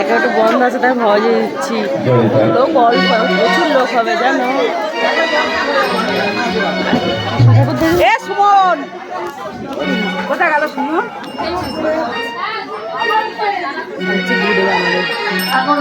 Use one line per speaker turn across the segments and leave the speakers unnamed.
এক একটু বন্ধ আছে, তাই ভয় দিচ্ছি লোক অল্প প্রচুর লোক হবে, জানো?
কোথায় গেল সুমন?
এখন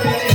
Thank you.